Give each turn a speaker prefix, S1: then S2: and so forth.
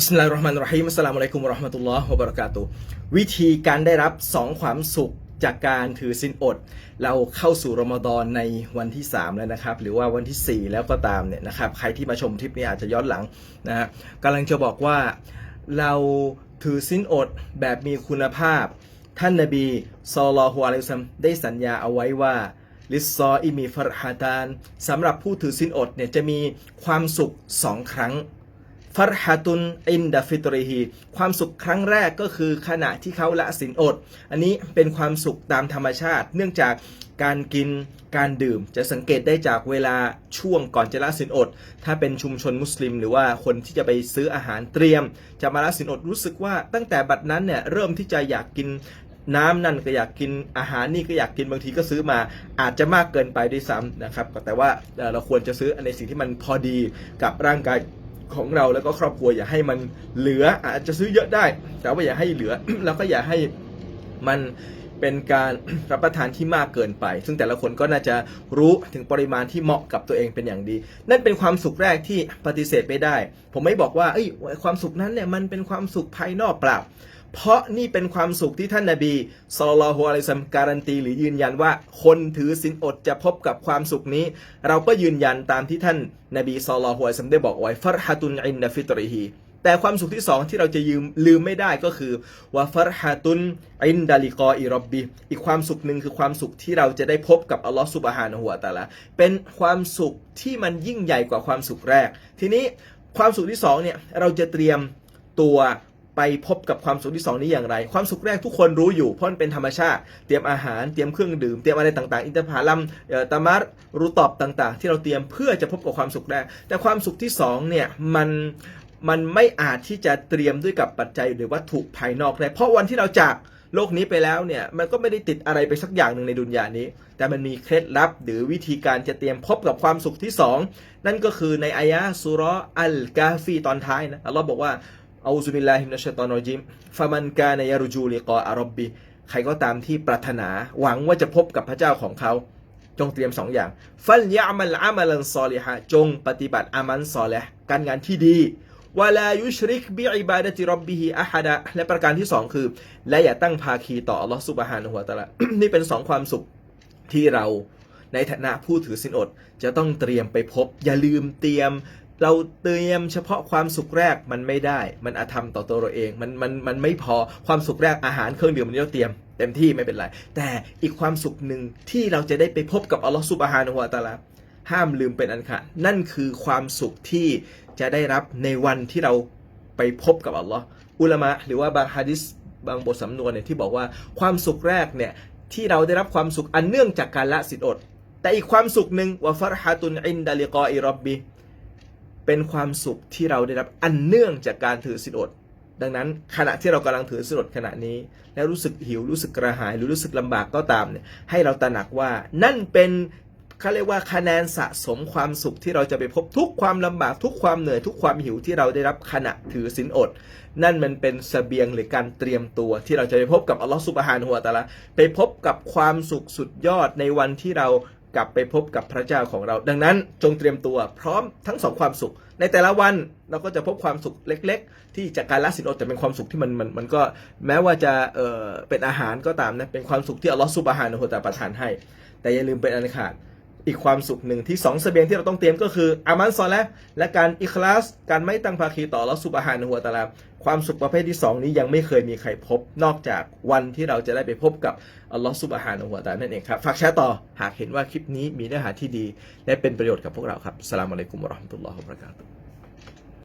S1: บิสมิลลาฮิรเราะห์มานิรเราะฮีมอัสสลามุอะลัยกุมวะเราะห์มะตุลลอฮ์วะบะเราะกาตุวิธีการได้รับสองความสุขจากการถือศีลอด เราเข้าสู่รอมฎอนในวันที่ 3 แล้วนะครับ หรือว่าวันที่ 4 แล้วก็ตามเนี่ยนะครับใครที่มาชมทริปนี้อาจจะย้อนหลังนะฮะกำลังจะบอกว่าเราถือศีลอดแบบมีคุณภาพ ท่านนบีศ็อลลัลลอฮุอะลัยฮิวะซัลลัมได้สัญญาเอาไว้ว่าลิซออิมีฟรฮาตานสำหรับผู้ถือศีลอดเนี่ยจะมีความสุขสองครั้ง ฟัรฮะตุนอินดาฟิตริฮีความสุขครั้งแรกก็คือขณะที่เขาละสินอด อันนี้เป็นความสุขตามธรรมชาติ เนื่องจากการกินการดื่มจะสังเกตได้จากเวลาช่วงก่อนจะละสินอด ถ้าเป็นชุมชนมุสลิม หรือว่าคนที่จะไปซื้ออาหารเตรียม จะมาละสินอดรู้สึกว่าตั้งแต่บัดนั้นเนี่ยเริ่มที่จะอยากกินน้ำนั่นก็อยากกินอาหารนี่ก็อยากกินบางทีก็ซื้อมาอาจจะมากเกินไปด้วยซ้ำนะครับแต่ว่าเอ่อเราควรจะซื้อในสิ่งที่มันพอดีกับร่างกาย ของเราแล้วก็ครอบครัวอย่าให้มันเหลืออาจจะซื้อเยอะได้ แต่ว่าอย่าให้เหลือแล้วก็อย่าให้มันเป็นการรับประทานที่มากเกินไป ซึ่งแต่ละคนก็น่าจะรู้ถึงปริมาณที่เหมาะกับตัวเองเป็นอย่างดี นั่นเป็นความสุขแรกที่ปฏิเสธไม่ได้ ผมไม่บอกว่าเอ้ยความสุขนั้นเนี่ยมันเป็นความสุขภายนอกเปล่า เพราะนี่เป็นความสุขที่ท่านนาบีศ็อลลฮุอะลัยซัมการันตี หรือยืนยันว่าคนถือศีลอดจะพบกับความสุขนี้ เราก็ยืนยันตามที่ท่านนาบีศ็อลลฮุอะลัยซัมได้บอกไว้ฟัรฮะตุนอินดะฟิตริฮีแต่ความสุขที่สองที่เราจะยืมลืมไม่ได้ก็คือว่าฟัรฮะตุนอินดาลิกออิรบบีอีกความสุขหนึ่งคือความสุขที่เราจะได้พบกับอัลลอฮ์ซุบฮานะฮูวะตะอาลาเป็นความสุขที่มันยิ่งใหญ่กว่าความสุขแรก ทีนี้ความสุขที่สองเนี่ยเราจะเตรียมตัว ไปพบกับความสุขที่สองนี้อย่างไร ความสุขแรกทุกคนรู้อยู่เพราะมันเป็นธรรมชาติ เตรียมอาหารเตรียมเครื่องดื่มเตรียมอะไรต่างๆ อินทผลัมตามัรรูตอบต่าง ๆ ที่เราเตรียมเพื่อจะพบกับความสุขแรก แต่ความสุขที่สองเนี่ยมันมันไม่อาจที่จะเตรียมด้วยกับปัจจัยหรือวัตถุภายนอกได้เพราะวันที่เราจากโลกนี้ไปแล้วเนี่ยมันก็ไม่ได้ติดอะไรไปสักอย่างหนึ่งในดุนยานี้ แต่มันมีเคล็ดลับหรือวิธีการจะเตรียมพบกับความสุขที่สองนั่นก็คือในอายะสุรอัลกาฟีตอนท้ายนะอัลลอฮ์บอกว่า อูซุบิลลาฮิมนัชชัยตอนรจิมฟามันกานยารุจูลิกออารบบีใครก็ตามที่ปรารถนาหวังว่าจะพบกับพระเจ้าของเขา จงเตรียมสองอย่าง ฟัลยะมัลอามัลันซอลิฮะจงปฏิบัติอามันซอลห์การงานที่ดีวะลายุชริกบิอิบาดะติรบบิฮิอะฮัดะและประการที่สองคือ และอย่าตั้งภาคีต่ออัลลอฮฺซุบฮานะฮูวะตะลานี่เป็นสองความสุขที่เราในฐานะผู้ถือสินอด จะต้องเตรียมไปพบ อย่าลืมเตรียม เราเตรียมเฉพาะความสุขแรกมันไม่ได้ มันอาธรรมต่อตัวเราเอง มันมันมันไม่พอความสุขแรกอาหารเครื่องดื่มมันเราเตรียมเต็มที่ไม่เป็นไร แต่อีกความสุขหนึ่งที่เราจะได้ไปพบกับอัลลอฮฺซุบฮานะฮูวะตะอาลาห้ามลืมเป็นอันขาดนั่นคือความสุขที่จะได้รับในวันที่เราไปพบกับอัลลอฮ์อุลามะหรือว่าบางฮะดิษบางบทสำนวนเนี่ยที่บอกว่าความสุขแรกเนี่ยที่เราได้รับความสุขอันเนื่องจากการละสินอด แต่อีกความสุขหนึ่งว่าฟารฮะตุนอินดาลิกออิรับบี เป็นความสุขที่เราได้รับอันเนื่องจากการถือศีลอด ดังนั้นขณะที่เรากำลังถือศีลอดขณะนี้ แล้วรู้สึกหิวรู้สึกกระหาย หรือรู้สึกลำบากก็ตามเนี่ยให้เราตระหนักว่านั่นเป็นเขาเรียกว่าคะแนนสะสมความสุขที่เราจะไปพบทุกความลำบากทุกความเหนื่อยทุกความหิวที่เราได้รับขณะถือศีลอด นั่นมันเป็นเสบียงหรือการเตรียมตัว ที่เราจะไปพบกับอัลลอฮฺสุบฮานะฮูวตะอาลาไปพบกับความสุขสุดยอดในวันที่เรา กลับไปพบกับพระเจ้าของเรา ดังนั้นจงเตรียมตัวพร้อมทั้งสองความสุข ในแต่ละวันเราก็จะพบความสุขเล็ก ๆ ที่จากการละสินอดแต่เป็นความสุขที่มันมันมันก็แม้ว่าจะเออเป็นอาหารก็ตามนะเป็นความสุขที่อัลลอฮฺซุบฮานะฮูวะตะอาลาประทานให้ แต่อย่าลืมเป็นอันขาด อีกความสุขหนึ่งที่สองเสบียงที่เราต้องเตรียมก็คืออามันซอและและการอิคลาส การไม่ตั้งภาคีต่อลอสซูบฮานหัวตะอาลาความสุขประเภทที่สองนี้ยังไม่เคยมีใครพบ นอกจากวันที่เราจะได้ไปพบกับอัลลอฮฺซุบฮานหัวตะอาลานั่นเองครับ ฝากแชร์ต่อหากเห็นว่าคลิปนี้มีเนื้อหาที่ดี และเป็นประโยชน์กับพวกเราครับสลามอะลัยกุมรอฮ์มุลลอฮ์วะบรากาตุ